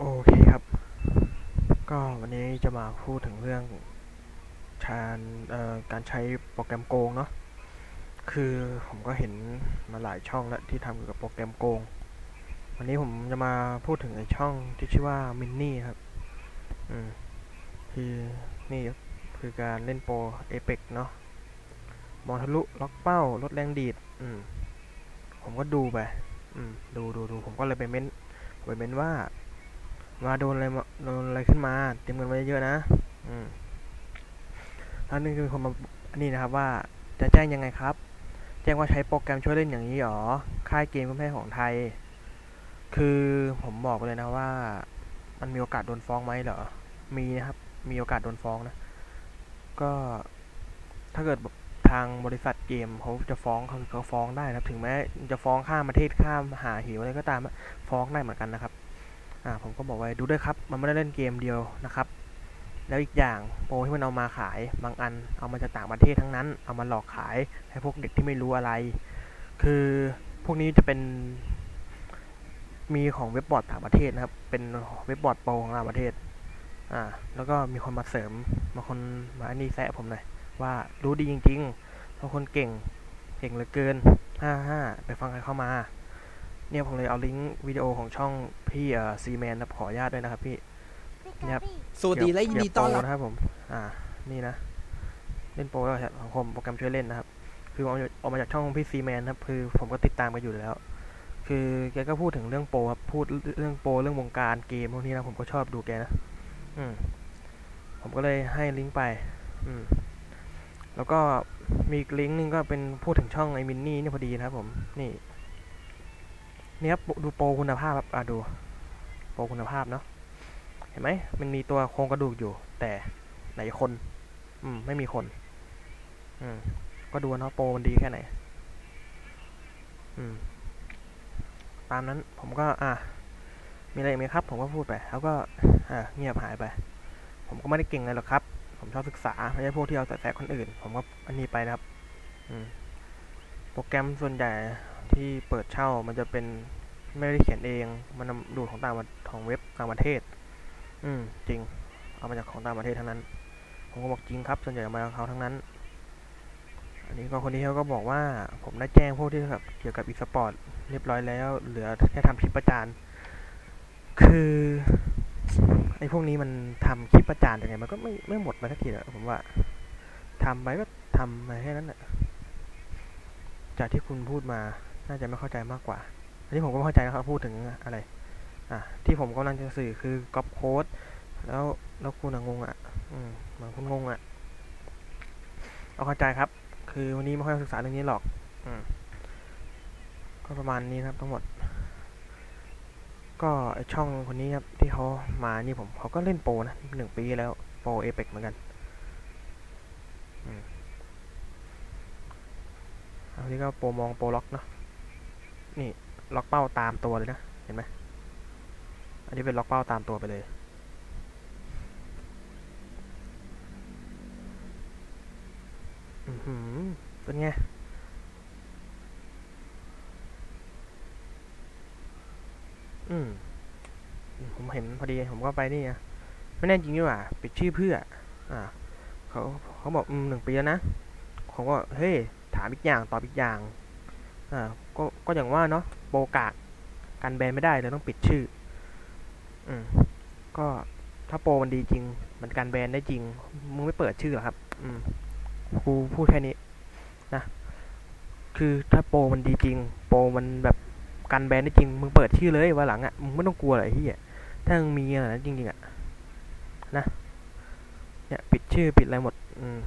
โอเคครับ ก็วันนี้จะมาพูดถึงเรื่องการเอ่อการใช้โปรแกรมโกงเนาะ คือผมก็เห็นมาหลายช่องแล้วที่ทำเกี่ยวกับโปรแกรมโกง วันนี้ผมจะมาพูดถึงไอ้ช่องที่ชื่อว่ามินนี่ครับ อืม คือนี่คือการเล่นโปรเอเปกเนาะ มองทะลุล็อกเป้าลดแรงดีด อืม ผมก็ดูไป อืม ดูดูดูผมก็เลยไปเม้นไปเม้นว่า ว่าโดนอะไรมาโดนอะไรขึ้นมา เตรียมเงินไว้เยอะนะ อืมท่านนึงคือคนมาอันนี้นะครับว่าจะแจ้งยังไงครับ แจ้งว่าใช้โปรแกรมช่วยเล่นอย่างนี้หรอ ค่ายเกมเพื่อแม่ของไทย คือผมบอกเลยนะว่า มันมีโอกาสโดนฟ้องไหมเหรอ มีนะครับ มีโอกาสโดนฟ้องนะ ก็ถ้าเกิดทางบริษัทเกมเขาจะฟ้องเขาเขาฟ้องได้ครับ ถึงแม้จะฟ้องข้ามประเทศข้ามหาหิวอะไรก็ตามฟ้องได้เหมือนกันนะครับ อ่าผมก็บอกไว้ดูด้วยครับ มันไม่ได้เล่นเกมเดียวนะครับ แล้วอีกอย่างโปรที่มันเอามาขายบางอันเอามาจากต่างประเทศทั้งนั้น เอามาหลอกขายให้พวกเด็กที่ไม่รู้อะไร คือพวกนี้จะเป็นมีของเว็บบอร์ดต่างประเทศนะครับ เป็นเว็บบอร์ดโปรของต่างประเทศ อ่า แล้วก็มีคนมาเสริม มาคนมาอันนี้แซะผมหน่อยว่ารู้ดีจริงๆเพราะคนเก่ง เก่งเหลือเกินห้าห้าไปฟังใครเข้ามา เนี่ยผมเลยเอาลิงก์วิดีโอของช่องพี่เอ่อซีแมนนะขออนุญาตด้วยนะครับพี่เนี่ยครับสวัสดีและยินดีต้อนรับเกี่ยวกับโปรนะครับผม อ่า นี่นะ เล่นโปรแล้วสังคมโปรแกรมช่วยเล่นนะครับ คือเอามาเอามาจากช่องพี่ซีแมนครับ คือผมก็ติดตามกันอยู่แล้ว คือแกก็พูดถึงเรื่องโปรครับ พูดเรื่องโปรเรื่องวงการเกมพวกนี้นะผมก็ชอบดูแกนะ อืม ผมก็เลยให้ลิงก์ไป อืม แล้วก็มีอีกลิงก์หนึงก็เป็นพูดถึงช่องไอมินนี่นี่พอดีนะครับผม นี่ เนี่ยครับดูโปรคุณภาพครับอะดูโปรคุณภาพเนาะเห็นไหมมันมีตัวโครงกระดูกอยู่ แต่ไหนคน อืม ไม่มีคน อืม ก็ดูเนาะโปรมันดีแค่ไหน อืม ตามนั้นผมก็ อะมีอะไรอีกไหมครับ ผมก็พูดไปแล้วก็อ่าเงียบหายไป ผมก็ไม่ได้เก่งอะไรหรอกครับ ผมชอบศึกษาไม่ใช่พวกที่เอาแต่แสคนอื่น ผมก็อันนี้ไปนะครับ อืมโปรแกรมส่วนใหญ่ ที่เปิดเช่ามันจะเป็นไม่ได้เขียนเอง มันดูดของต่างของเว็บต่างประเทศ อืม จริง เอามาจากของต่างประเทศทั้งนั้น ผมก็บอกจริงครับ ส่วนใหญ่มาจากเขาทั้งนั้น อันนี้ก็คนนี้เขาก็บอกว่า ผมได้แจ้งพวกที่เกี่ยวกับอีสปอร์ตเรียบร้อยแล้ว เหลือแค่ทำคลิปประจาน คือไอ้พวกนี้มันทำคลิปประจานยังไง มันก็ไม่ไม่หมดมาสักทีอะผมว่าทำไปก็ทำมาแค่นั้นแหละจากที่คุณพูดมา น่าจะไม่เข้าใจมากกว่า อันนี้ผมก็ไม่เข้าใจนะครับพูดถึงอะไร อะที่ผมกำลังจะสื่อคือก๊อปโค้ดแล้วแล้วคุณงงอะ อืมเหมือนคุณงงอะเอาเข้าใจครับ คือวันนี้ไม่ค่อยศึกษาเรื่องนี้หรอก อืมก็ประมาณนี้ครับทั้งหมด ก็ช่องคนนี้ครับที่เขามานี่ผมเขาก็เล่นโปรนะหนึ่งปีแล้วโปรเอเปกเหมือนกันอันนี้ก็โปรมองโปรล็อกเนาะ นี่ล็อกเป้าตามตัวเลยนะ เห็นไหมอันนี้เป็นล็อกเป้าตามตัวไปเลย อือหือ เป็นไง อืม ผมเห็นพอดี ผมก็ไปนี่ไงไม่แน่จริงดีกว่า ปิดชื่อเพื่อ อ่า เขาเขาบอก อืมหนึ่งปีแล้วนะ ผมก็ เฮ้ย ถามอีกอย่าง ตอบอีกอย่าง อ่าก็ก็อย่างว่าเนาะโปรกากกันแบนไม่ได้เลยต้องปิดชื่อ อืมก็ถ้าโปรมันดีจริง มันกันแบนได้จริง มึงไม่เปิดชื่อหรอครับ อืมครูพูดแค่นี้นะ คือถ้าโปรมันดีจริง โปรมันแบบกันแบนได้จริง มึงเปิดชื่อเลยวันหลังอะ มึงไม่ต้องกลัวอะไรที่อะถ้ามึงมีอะไรนะจริงๆอะ นะ เนี่ย ปิดชื่อปิดอะไรหมด อืม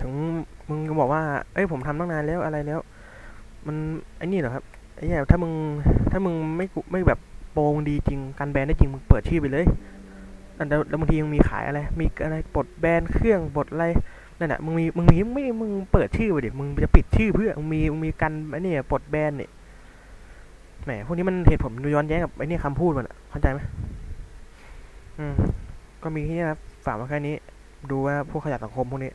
ถึง มึงก็บอกว่า เอ้ยผมทำตั้งนานแล้วอะไรแล้ว มันไอ้นี่เหรอครับไอ้เนี่ยถ้ามึงถ้ามึงไม่ไม่แบบโปรมึงดีจริงกันแบนได้จริงมึงเปิดชื่อไปเลยแล้วแล้วบางทีมึงมีขายอะไร มีอะไรปลดแบนเครื่องปลดอะไรนั่นแหละมึงมีมึงมีไม่มึงเปิดชื่อไปดิมึงจะปิดชื่อเพื่อมึงมีมึงมีกันไอ้เนี่ยปลดแบนเนี่ยแหมพวกนี้มันเหตุผลมันย้อนแย้งกับไอ้เนี่ยคำพูดมันอะเข้าใจไหมอืมก็มีแค่นี้นะครับฝากมาแค่นี้ ดูว่าพวกขยะสังคมพวกนี้